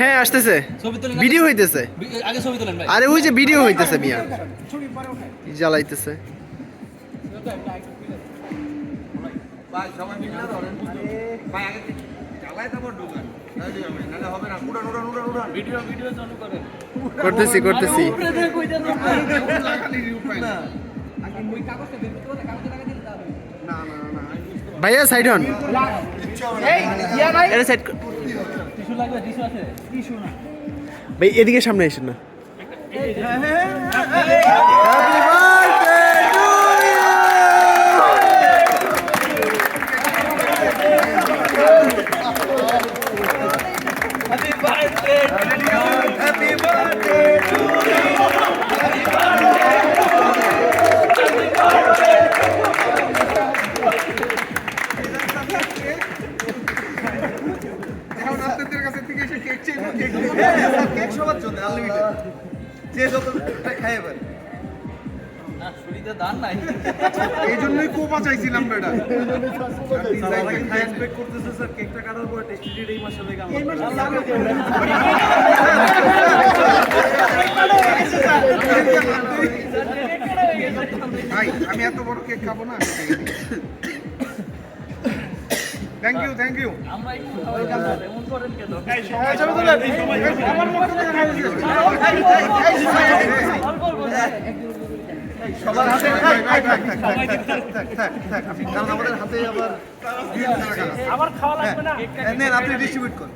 হ্যাঁ আসতেছে। ভিডিও হইতেছে। আরে ওই যে ভিডিও হইতেছে মিয়া। জ্বালাইতেছে। করতেছি করতেছি। ভাইয়া সাইড হন। ভাই। এদিকে সামনে আসেন না। কাছে থেকে এসে কেক চেয়ে কেক কেক সবার জন্য আনলিমিটেড যে যত খাইয়ে পারে না ছুরিতে দান নাই এই জন্যই কোপা চাইছিলাম বেটা করতেছে স্যার কেকটা কাটার পরে টেস্টি ডেট এই মাসে লেগে ভাই আমি এত বড় কেক খাব না থ্যাংক ইউ থ্যাংক ইউ আপনি ডিস্ট্রিবিউট করুন।